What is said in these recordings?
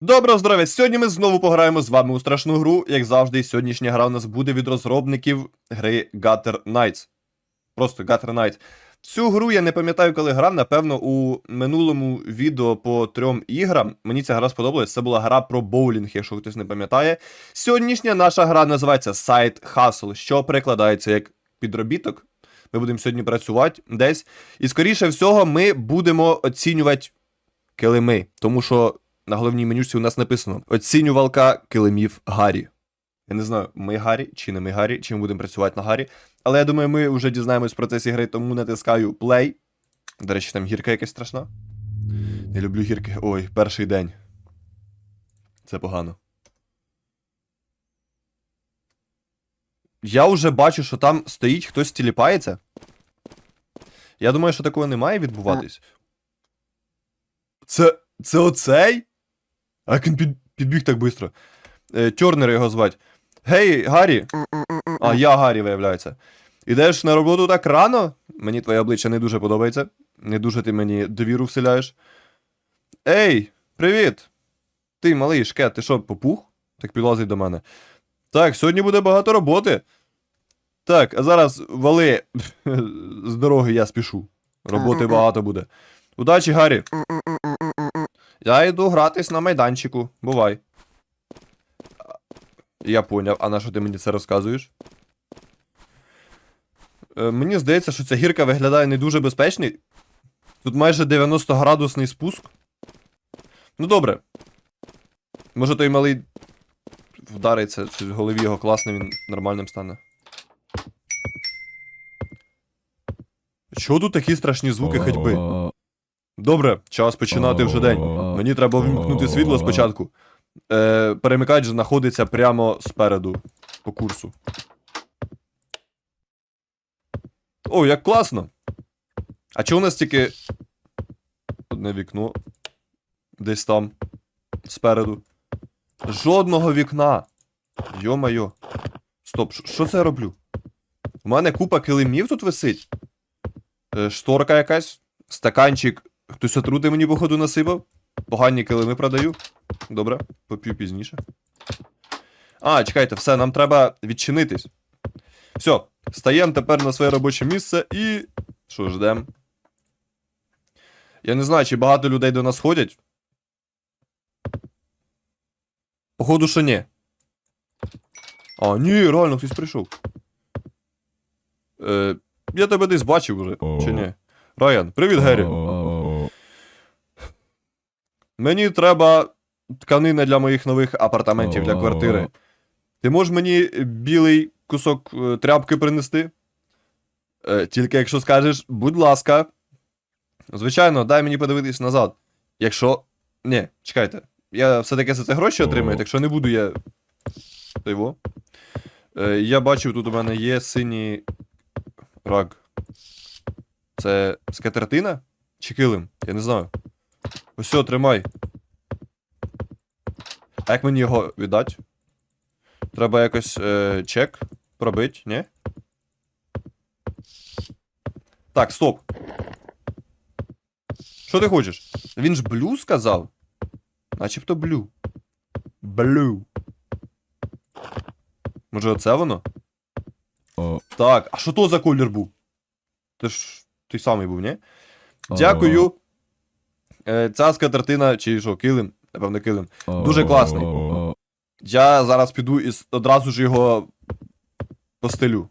Доброго здоров'я! Сьогодні ми знову пограємо з вами у страшну гру. Як завжди, сьогоднішня гра у нас буде від розробників гри Gutter Knights. Просто Gutter Knights. Цю гру я не пам'ятаю, коли грав. Напевно, у минулому відео по трьом іграм мені ця гра сподобалась. Це була гра про боулінг, якщо хтось не пам'ятає. Сьогоднішня наша гра називається Side Hustle, що перекладається як підробіток. Ми будемо сьогодні працювати десь. І скоріше всього, ми будемо оцінювати килими, тому що на головній менюшці у нас написано оцінювалка килимів Гаррі. Я не знаю, ми Гаррі чи не ми Гаррі, чи ми будемо працювати на Гаррі. Але я думаю, ми вже дізнаємось в процесі гри, тому натискаю play. До речі, там гірка якась страшна. Не люблю гірки. Ой, перший день. Це погано. Я вже бачу, що там стоїть хтось тіліпається. Я думаю, що такого не має відбуватись. Це. Це оцей? А як він під, підбіг так швидко. Е, Тьорнера його звать. Гей, Гаррі. А, я Гаррі, виявляється. Ідеш на роботу так рано? Мені твоє обличчя не дуже подобається. Не дуже ти мені довіру вселяєш. Ей, привіт! Ти малий шкет, ти що, попух? Так підлазить до мене. Так, сьогодні буде багато роботи. Так, а зараз вали з дороги я спішу. Роботи багато буде. Удачі, Гаррі. Я йду гратись на майданчику. Бувай. Я поняв, а на що ти мені це розказуєш? Е, мені здається, що ця гірка виглядає не дуже безпечний. Тут майже 90 градусний спуск. Ну добре. Може той малий вдариться, чи в голові його класно, він нормальним стане. Чого тут такі страшні звуки ходьби? Добре, час починати вже день. Мені треба вимкнути світло спочатку. Е, перемикач знаходиться прямо спереду по курсу. О, як класно! А чого у нас тільки одне вікно? Десь там. Спереду. Жодного вікна. Йо-майо. Стоп, що це я роблю? У мене купа килимів тут висить. Е, шторка якась, стаканчик. Хтось отрути мені, походу, насипав. Погані килими продаю. Добре, поп'ю пізніше. А, чекайте, все, нам треба відчинитись. Все, стаємо тепер на своє робоче місце і. Що, ждем? Я не знаю, чи багато людей до нас ходять. Походу, що ні. А, ні, реально хтось прийшов. Е, я тебе десь бачив уже, чи ні? Райан, привіт, Геррі. Мені треба тканина для моїх нових апартаментів для квартири. Ти можеш мені білий кусок е, тряпки принести? Е, тільки якщо скажеш, будь ласка. Звичайно, дай мені подивитись назад. Якщо. Ні, чекайте. Я все-таки за це гроші отримаю, так що не буду я. Та його. Е, я бачив, тут у мене є синій рак. Це скатертина? Чи килим? Я не знаю. Ось все, тримай. А як мені його віддати? Треба якось е, чек пробити, ні? Так, стоп. Що ти хочеш? Він ж блю сказав? Начебто блю. Блю. Може, оце воно? Так, а що то за колір був? Ти ж той самий був, ні? Дякую. Е, ця скатертина, чи що, килим, напевно, килим. Дуже класний. Я зараз піду і одразу ж його постелю.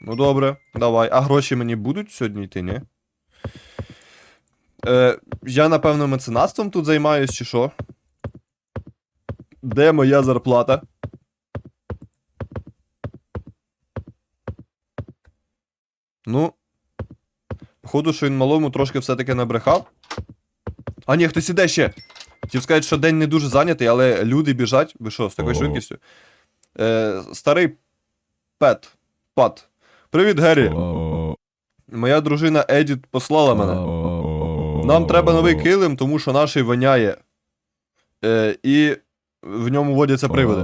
Ну добре, давай. А гроші мені будуть сьогодні йти, ні? Е, я, напевно, меценатством тут займаюсь, чи що? Де моя зарплата? Ну. Походу, що він малому трошки все-таки набрехав. А ні, хтось іде ще. Хотів сказати, що день не дуже зайнятий, але люди біжать. Ви що, з такою швидкістю? Е, старий Пет. Пат. Привіт, Геррі. Моя дружина Едіт послала мене. Нам треба новий килим, тому що наший воняє. Е, і в ньому водяться приводи.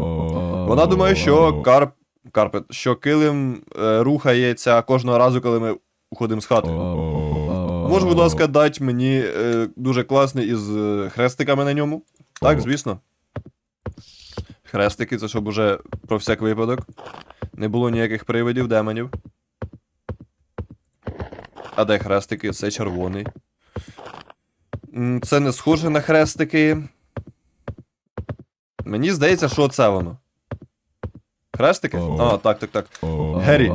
Вона думає, що карп. Карпет, що килим е, рухається кожного разу, коли ми уходимо з хати. Може, будь ласка, дати мені е, дуже класний із е, хрестиками на ньому. Так, звісно. Хрестики, це щоб уже про всяк випадок. Не було ніяких привидів, демонів. А де хрестики? Це червоний. М, Це не схоже на хрестики. Мені здається, що це воно. Хрестики? А, так, так, так. Геррі.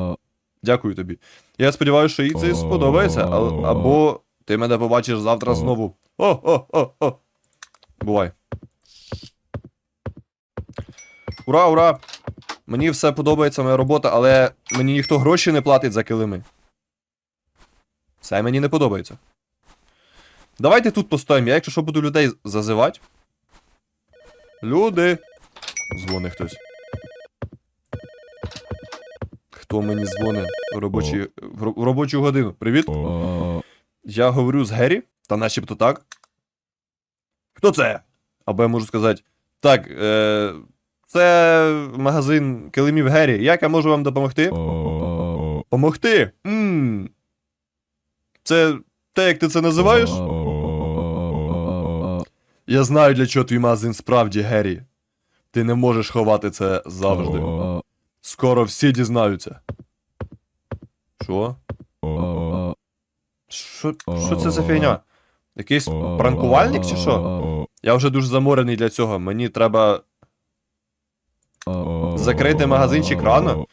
Дякую тобі. Я сподіваюся, що їй це сподобається, або ти мене побачиш завтра знову. О, о, о, о. Бувай. Ура, ура! Мені все подобається, моя робота, але мені ніхто гроші не платить за килими. Це мені не подобається. Давайте тут постоїмо. Я, якщо що буду людей зазивати. Люди. Дзвони хтось. Хто мені дзвонить в, робочі, в, ро- в робочу годину? Привіт. Я говорю з Геррі, та начебто так. Хто це? Або я можу сказати. Так, е, це магазин килимів Геррі. Як я можу вам допомогти? Помогти? Ммм. Це те, як ти це називаєш? Я знаю, для чого твій магазин справді Геррі. Ти не можеш ховати це завжди. Скоро всі дізнаються. Що? Що, що це за фігня? Якийсь пранкувальник чи що? Я вже дуже заморений для цього. Мені треба закрити магазинчик рано.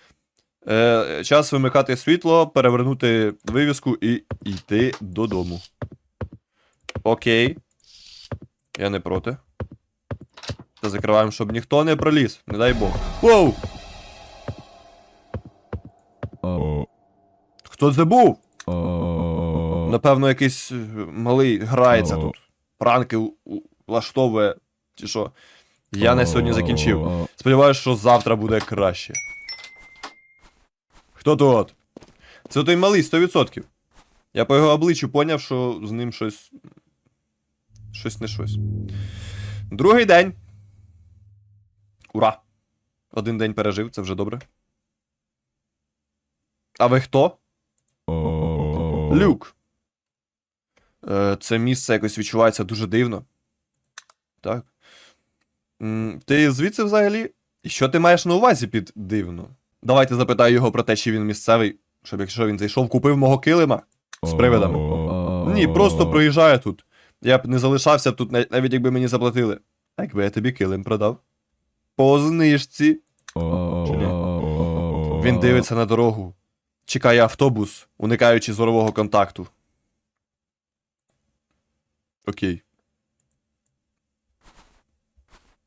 Е, час вимикати світло, перевернути вивіску і йти додому. Окей. Я не проти. Та закриваємо, щоб ніхто не проліз, не дай Бог. Воу! Хто це був? Напевно, якийсь е, малий грається тут. Пранки влаштовує. Чи що? Я на сьогодні закінчив. Сподіваюсь, що завтра буде краще. Хто тут? Це той малий 100%. Я по його обличчю поняв, що з ним щось. Щось не щось. Другий день. Ура! Один день пережив, це вже добре. А ви хто? Люк. Е, це місце якось відчувається дуже дивно. Так. Ти звідси взагалі? Що ти маєш на увазі під дивно? Давайте запитаю його про те, чи він місцевий, щоб якщо він зайшов, купив мого килима з привидами. Ні, просто проїжджає тут. Я б не залишався тут, навіть якби мені заплатили. Якби я тобі килим продав. По знижці. Він дивиться на дорогу. Чекає автобус, уникаючи зорового контакту. Окей.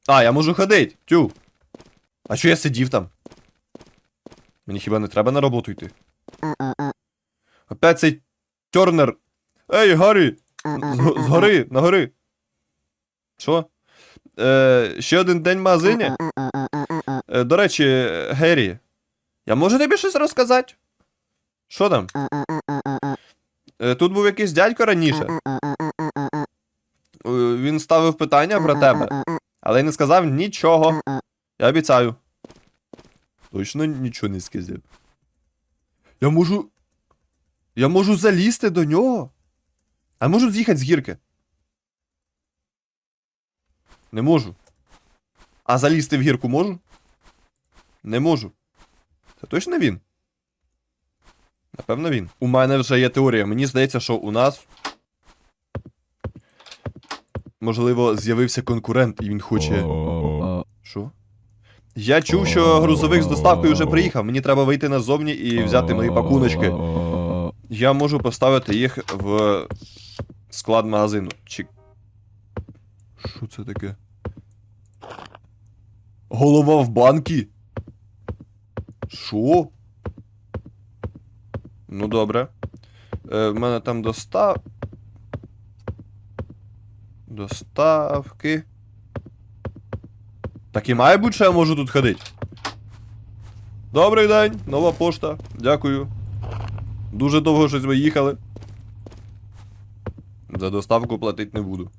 А, я можу ходить. Тю. А чого я сидів там? Мені хіба не треба на роботу йти? Опять цей Тернер. Ей, Гаррі! З- Згори, на гори. Що? Е, ще один день в магазині? Е, до речі, Геррі, я можу тобі щось розказати? Що там? Е, тут був якийсь дядько раніше. Е, він ставив питання про тебе, але не сказав нічого. Я обіцяю. Точно нічого не сказав. Я можу. Я можу залізти до нього. А можу з'їхати з гірки. Не можу. А залізти в гірку можу? Не можу. Це точно він? Напевно, він. У мене вже є теорія. Мені здається, що у нас. Можливо, з'явився конкурент, і він хоче. Що? Я чув, що грузовик з доставкою вже приїхав. Мені треба вийти назовні і взяти мої пакуночки. Я можу поставити їх в склад магазину. Чи. Що це таке? Голова в банки? Що? Ну, добре. Е, в мене там достав. Доставки. Так і має бути, що я можу тут ходити. Добрий день, нова пошта. Дякую. Дуже довго щось ви їхали. За доставку платити не буду.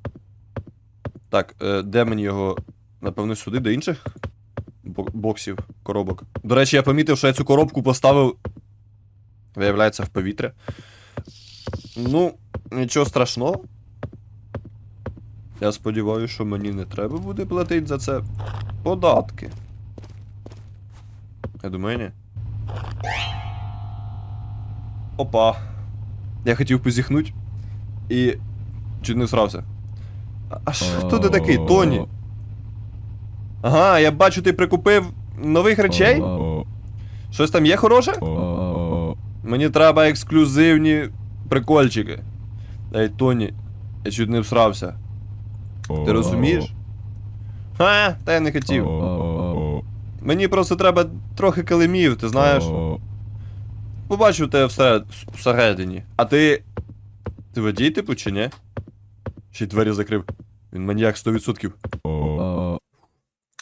Так, е, де мені його. Напевно, сюди, до інших боксів, коробок. До речі, я помітив, що я цю коробку поставив. Виявляється, в повітря. Ну, Нічого страшного. Я сподіваюся, що мені не треба буде платити за це податки. Я думаю, ні. Опа. Я хотів позіхнуть і чуть не всрався. А- А що хто ти такий, Тоні? Ага, я бачу, ти прикупив нових речей? Щось там є хороше? Мені треба ексклюзивні прикольчики. Ей, Тоні, я чуть не всрався. Ти розумієш? Ха, та я не хотів. Мені просто треба трохи килимів, ти знаєш. Побачу тебе всеред... всередині. А ти. Ти водій, типу, чи ні? Ще й двері закрив. Він маніяк 100%.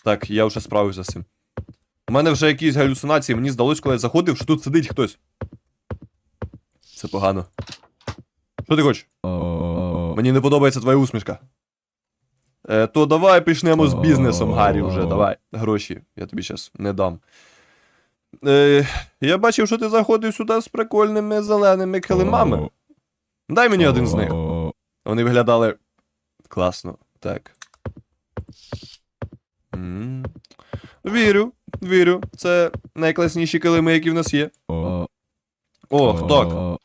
Так, я вже справився з цим. У мене вже якісь галюцинації, мені здалось, коли я заходив, що тут сидить хтось. Це погано. Що ти хочеш? Мені не подобається твоя усмішка. Е, то давай почнемо з бізнесом, Гаррі, вже, давай. Гроші, я тобі зараз не дам. Е, я бачив, що ти заходив сюди з прикольними зеленими килимами. Дай мені один з них. Вони виглядали класно. Так. Вірю, вірю. Це найкласніші килими, які в нас є. Ох, так.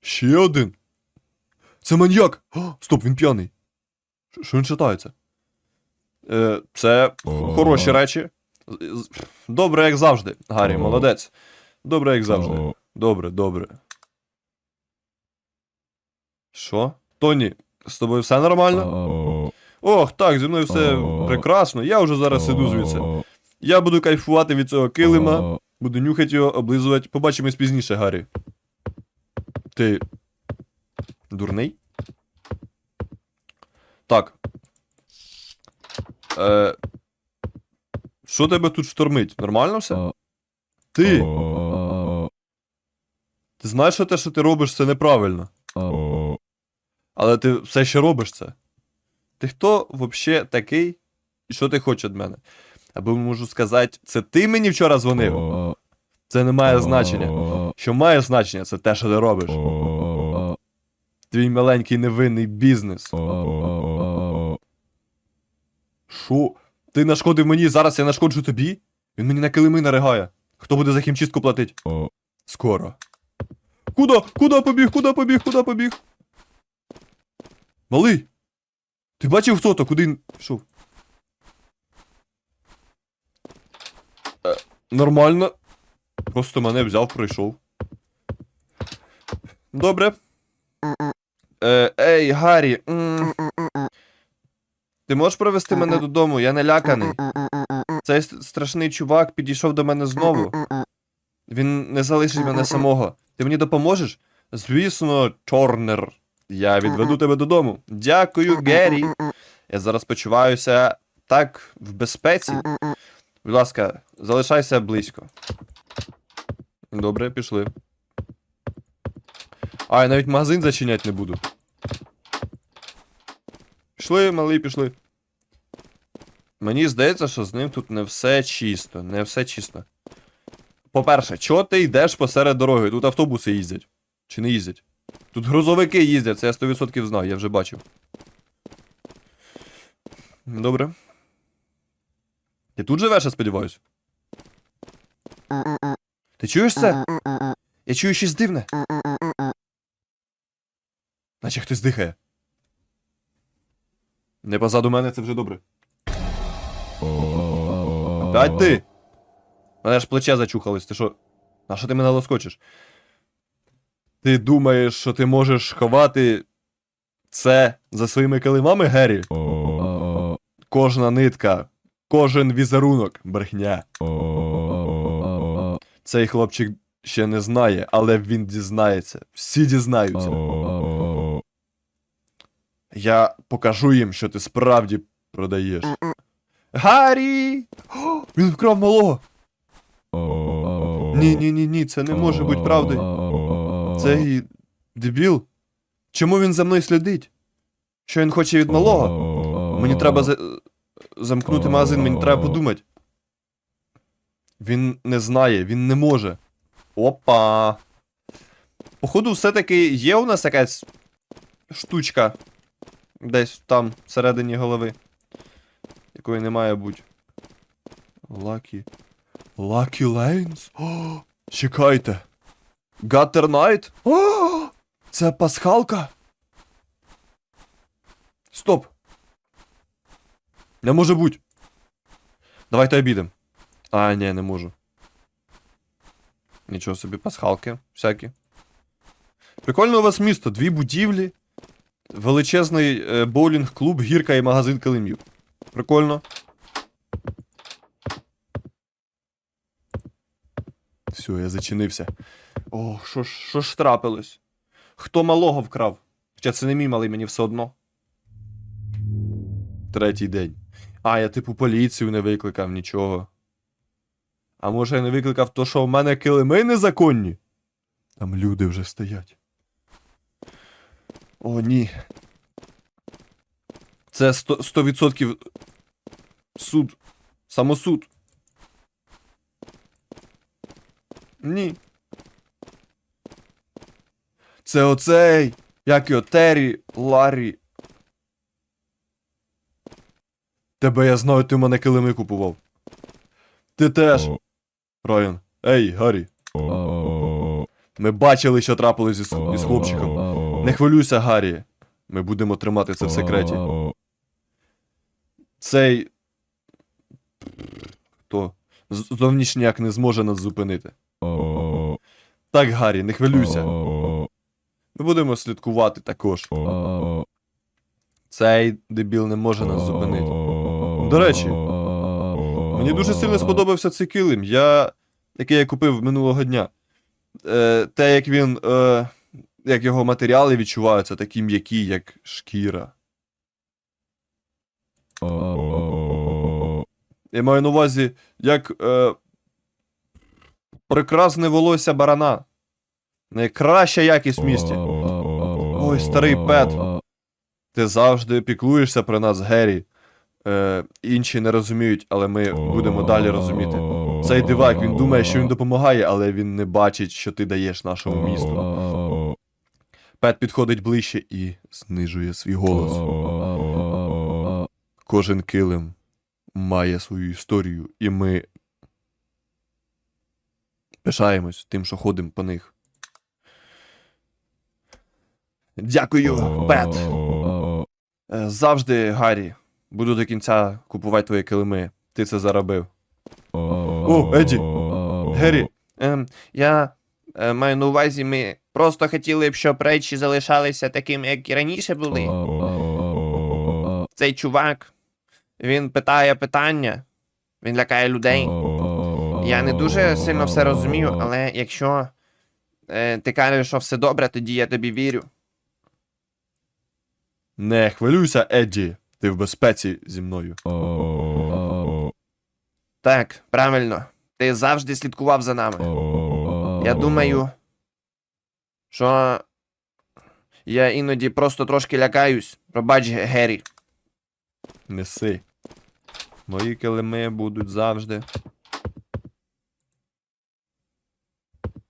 Ще один. Це маньяк. О, стоп, він п'яний. Що він читається? Е, це хороші речі. Добре, як завжди. Гаррі, О. молодець. Добре, як завжди. Добре, добре. Що? Тоні, з тобою все нормально? Ох, так, зі мною все О. прекрасно. Я вже зараз сиду звідси. Я буду кайфувати від цього килима, буду нюхати його, облизувати. Побачимось пізніше, Гаррі. Ти. Дурний? Так. Е... Що тебе тут штормить? Нормально все? Ти! Ти знаєш, що те, що ти робиш, це неправильно. Але ти все ще робиш це. Ти хто взагалі такий? І що ти хочеш від мене? Або можу сказати, це ти мені вчора дзвонив? Це не має значення. Що має значення, це те, що ти робиш. Твій маленький невинний бізнес. Що? Ти нашкодив мені, зараз я нашкоджу тобі? Він мені на килими наригає. Хто буде за хімчистку платить? Скоро. Куда? Куда побіг? Куда побіг? Куда побіг? Малий! Ти бачив хто то? Куди він пішов? Нормально. Просто мене взяв, пройшов. Добре. Е, ей, Гаррі. Ти можеш провести мене додому? Я не ляканий. Цей страшний чувак підійшов до мене знову. Він не залишить мене самого. Ти мені допоможеш? Звісно, Чорнер. Я відведу тебе додому. Дякую, Геррі. Я зараз почуваюся так в безпеці. Будь ласка, залишайся близько. Добре, пішли. А, я навіть магазин зачиняти не буду. Пішли, малий, пішли. Мені здається, що з ним тут не все чисто. Не все чисто. По-перше, чого ти йдеш посеред дороги? Тут автобуси їздять. Чи не їздять? Тут грузовики їздять, це я 100% знаю, я вже бачив. Добре. Ти тут живеш, я сподіваюсь? Ти чуєш це? Я чую щось дивне. Наче хтось дихає. Не позаду мене, це вже добре. Опять ти? Мене ж плече зачухалось, ти що? На що ти мене лоскочиш? Ти думаєш, що ти можеш ховати це за своїми килимами, Геррі? Кожна нитка, кожен візерунок, брехня. Цей хлопчик ще не знає, але він дізнається. Всі дізнаються. Я покажу їм, що ти справді продаєш. Гаррі! О, він вкрав малого! Ні, ні, ні, ні, це не може бути правдою. Цей дебіл. Чому він за мною слідить? Що він хоче від малого? Мені треба за... замкнути магазин, мені треба подумати. Він не знає, він не може. Опа. Походу, все-таки є у нас якась штучка. Десь там, всередині голови. Якої не має бути. Лакі. Лакі Лейнс? Чекайте. Гаттер Найт? О, це пасхалка? Стоп. Не може бути. Давайте обідем. А, ні, не можу. Нічого собі, пасхалки всякі. Прикольно у вас місто, дві будівлі, величезний е, боулінг-клуб, гірка і магазин килимів. Прикольно. Все, я зачинився. О, що ж, що ж трапилось? Хто малого вкрав? Хоча це не мій малий, мені все одно. Третій день. А, я типу поліцію не викликав нічого. А може я не викликав то, що в мене килими незаконні? Там люди вже стоять. О, ні. Це 100%, 100% суд. Самосуд. Ні. Це оцей. Як його Террі, Ларрі. Тебе я знаю, ти мене килими купував. Ти теж, Райан. Ей, Гаррі. Ми бачили, що трапилось із, із хлопчиком. Не хвилюйся, Гаррі. Ми будемо тримати це в секреті. Цей. Хто? Зовнішняк не зможе нас зупинити. Так, Гаррі, не хвилюйся. Ми будемо слідкувати також. Цей дебіл не може нас зупинити. До речі, мені дуже сильно сподобався цей килим, я... який я купив минулого дня. Е, те, як він. Е, як його матеріали відчуваються, такі м'які, як шкіра. Я маю на увазі, як е, прекрасне волосся барана. Найкраща якість в місті. Ой, старий Пет. Ти завжди піклуєшся про нас, Геррі. Е, інші не розуміють, але ми будемо далі розуміти. Цей дивак, він думає, що він допомагає, але він не бачить, що ти даєш нашому місту. Пет підходить ближче і знижує свій голос. Кожен килим має свою історію, і ми пишаємось тим, що ходимо по них. Дякую, Пет. Е, Завжди, Гаррі, буду до кінця купувати твої килими. Ти це заробив. О, Еді! Геррі! Ем, я е, маю на увазі, ми просто хотіли б, щоб речі залишалися такими, як і раніше були. Цей чувак, він питає питання, він лякає людей. Я не дуже сильно все розумію, але якщо е, ти кажеш, що все добре, тоді я тобі вірю. Не хвилюйся, Едді. Ти в безпеці зі мною. Так, правильно. Ти завжди слідкував за нами. Я думаю, що я іноді просто трошки лякаюсь. Пробач, Геррі. Неси. Мої килими будуть завжди.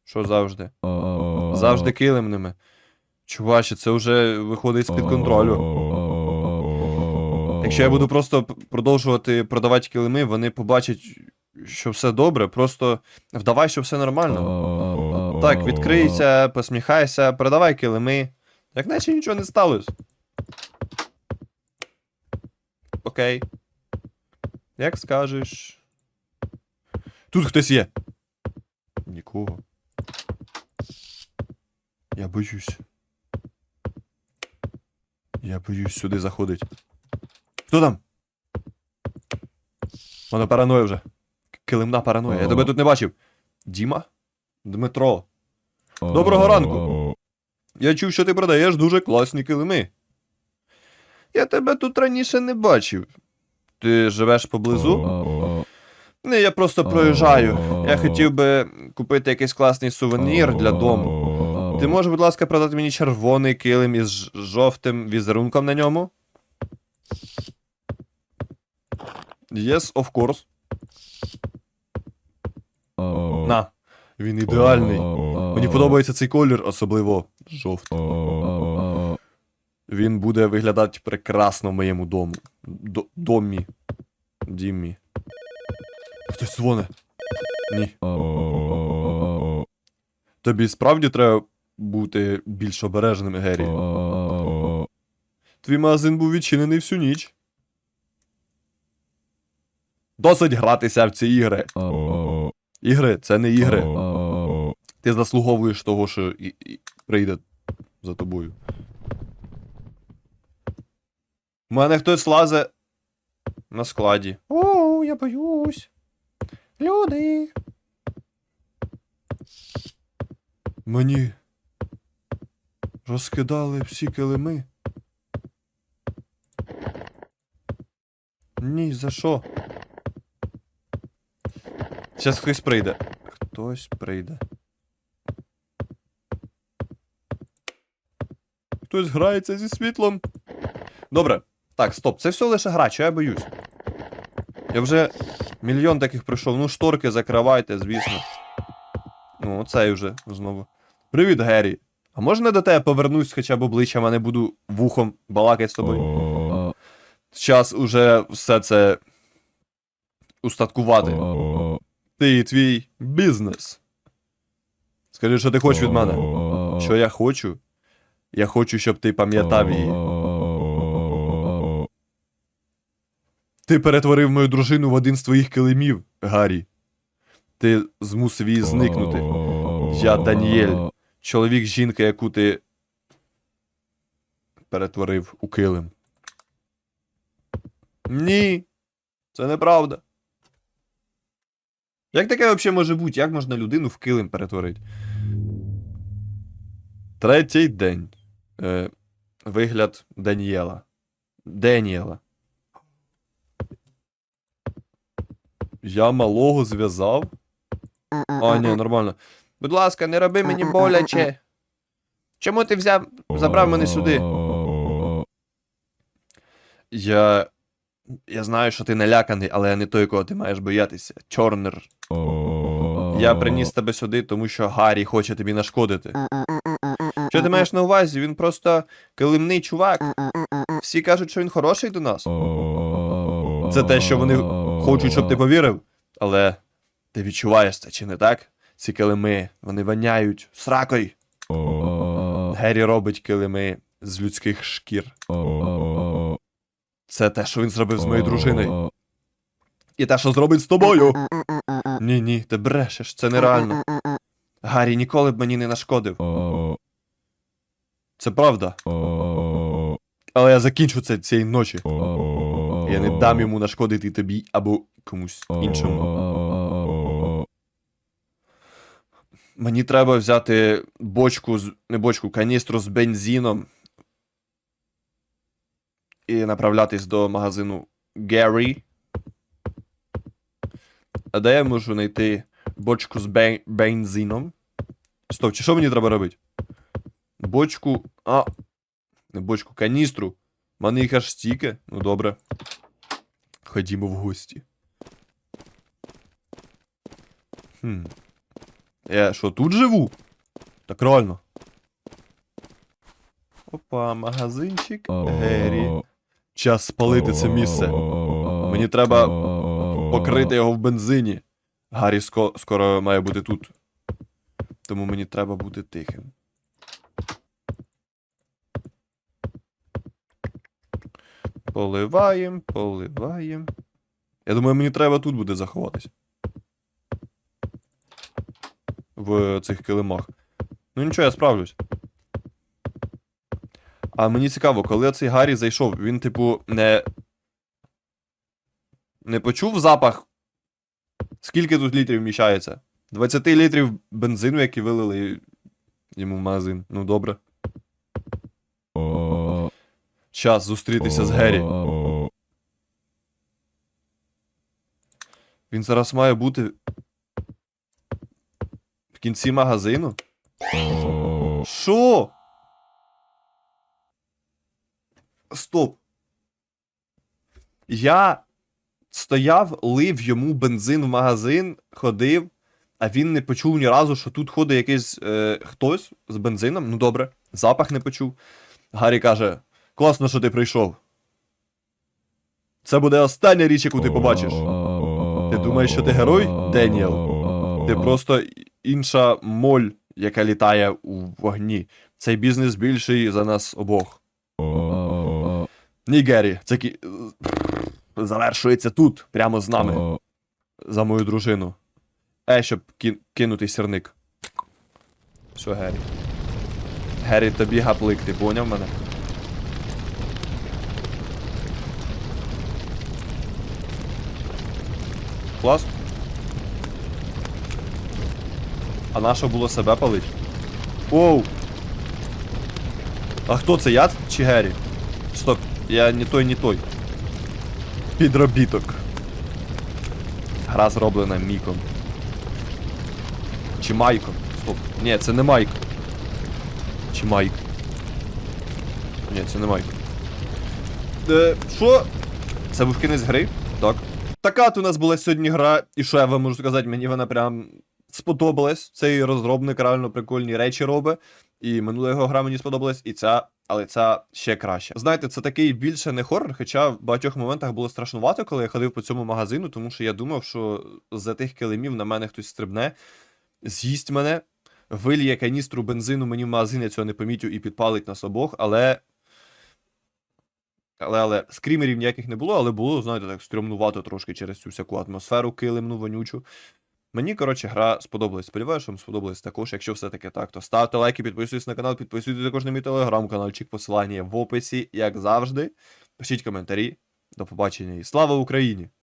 Що завжди? Завжди килимними. Чуваче, це вже виходить з-під контролю. Якщо я буду просто продовжувати продавати килими, вони побачать, що все добре, просто вдавай, що все нормально. Так, відкрийся, посміхайся, продавай килими. Як наче нічого не сталося. Окей. Як скажеш. Тут хтось є. Нікого. Я боюсь. Я боюсь сюди заходить. Хто там? Вона параноя вже. Килимна параноя. Я тебе тут не бачив. Діма? Дмитро. Доброго ранку. Я чув, що ти продаєш дуже класні килими. Я тебе тут раніше не бачив. Ти живеш поблизу? Не, я просто проїжджаю. Я хотів би купити якийсь класний сувенір для дому. Ти можеш, будь ласка, продати мені червоний килим із жовтим візерунком на ньому? Yes, of course. На. Він ідеальний. Мені подобається цей колір, особливо жовтий. Він буде виглядати прекрасно в моєму дому. До- домі. Діммі. Хтось дзвоне. Ні. Тобі справді треба бути більш обережним, Геррі. Твій магазин був відчинений всю ніч. Досить гратися в ці ігри. Ігри це не ігри. Ти заслуговуєш того, що і, і прийде за тобою. У мене хтось лазе на складі. О, я боюсь. Люди. Мені розкидали всі килими. Ні, за що? Зараз хтось прийде. Хтось прийде. Хтось грається зі світлом. Добре. Так, стоп, це все лише гра, чого я боюсь. Я вже мільйон таких пройшов. Ну, шторки закривайте, звісно. Ну, оцей вже знову. Привіт, Геррі. А можна до тебе повернусь хоча б обличчям, а не буду вухом балакати з тобою? Час уже все це устаткувати. Ти і твій бізнес. Скажи, що ти хочеш від мене? Що я хочу? Я хочу, щоб ти пам'ятав її. Ти перетворив мою дружину в один з твоїх килимів, Гаррі. Ти змусив її зникнути. Я Даніель, чоловік жінки, яку ти перетворив у килим. Ні. Це неправда. Як таке взагалі може бути? Як можна людину в килим перетворити? Третій день. Е, вигляд Даніела. Деніела. Я малого зв'язав. А, ні, нормально. Будь ласка, не роби мені боляче. Чому ти взяв, забрав мене сюди? Я. Я знаю, що ти наляканий, але я не той, кого ти маєш боятися. Чорнер. Я приніс тебе сюди, тому що Гаррі хоче тобі нашкодити. Що ти маєш на увазі? Він просто килимний чувак. Всі кажуть, що він хороший до нас. Це те, що вони хочуть, щоб ти повірив. Але ти відчуваєш це, чи не так? Ці килими, вони воняють сракою. Геррі робить килими з людських шкір. Це те, що він зробив з моєю дружиною. І те, що зробить з тобою. Ні, ні, ти брешеш, це нереально. Гаррі ніколи б мені не нашкодив. Це правда. Але я закінчу це цієї ночі. Я не дам йому нашкодити тобі або комусь іншому. Мені треба взяти бочку з. не бочку, каністру з бензином. І направлятись до магазину. А де я можу знайти бочку з бен... бензином? Стоп, чи що мені треба робити? Бочку. А. Не бочку, каністру. У мене їх аж стільки. Ну добре. Ходімо в гості. Хм. Я що, тут живу? Так реально. Опа, магазинчик Геррі. Час спалити це місце. Мені треба покрити його в бензині. Гаррі ско- скоро має бути тут. Тому мені треба бути тихим. Поливаєм, поливаєм. Я думаю, мені треба тут буде заховатись. В цих килимах. Ну нічого, я справлюсь. А мені цікаво, коли цей Гаррі зайшов, він, типу, не. Не почув запах. Скільки тут літрів вміщається? 20 літрів бензину, які вилили йому в магазин. Ну добре. Час зустрітися з Геррі. Він зараз має бути. В кінці магазину? Що? Стоп. Я стояв, лив йому бензин в магазин, ходив, а він не почув ні разу, що тут ходить якийсь е, хтось з бензином. Ну добре, запах не почув. Гаррі каже: Класно, що ти прийшов. Це буде остання річ, яку ти побачиш. Ти думаєш, що ти герой, Деніел? Ти просто інша моль, яка літає у вогні. Цей бізнес більший за нас обох. Ні, Геррі, це кі... завершується тут, прямо з нами, за мою дружину. Е, щоб ки... кинути сірник. Що, Геррі? Геррі, тобі гаплик, ти поняв мене? Клас. А нащо було себе палить? Оу! А хто це? Я чи Геррі? Стоп, я не той, не той. Підробіток. Гра зроблена Міком. Чи Майком? Стоп. Ні, це не Майк. Чи Майк? Ні, це не Майк. Е, що? Це був кінець гри? Так. Така от у нас була сьогодні гра, і що я вам можу сказати, мені вона прям сподобалась. Цей розробник реально прикольні речі робить. І минула його гра мені сподобалась, і ця, але ця ще краще. Знаєте, це такий більше не хоррор, хоча в багатьох моментах було страшнувато, коли я ходив по цьому магазину, тому що я думав, що за тих килимів на мене хтось стрибне, з'їсть мене, вильє каністру бензину мені в магазин, я цього не помітю і підпалить нас обох, але. Але, але скрімерів ніяких не було, але було, знаєте, так стрьомнувато трошки через цю всяку атмосферу килимну, вонючу. Мені, коротше, гра сподобалась. Сподіваюся, що вам сподобалось також. Якщо все-таки так, то ставте лайки, підписуйтесь на канал, підписуйтесь також на мій телеграм-каналчик, посилання в описі, як завжди. Пишіть коментарі. До побачення і слава Україні!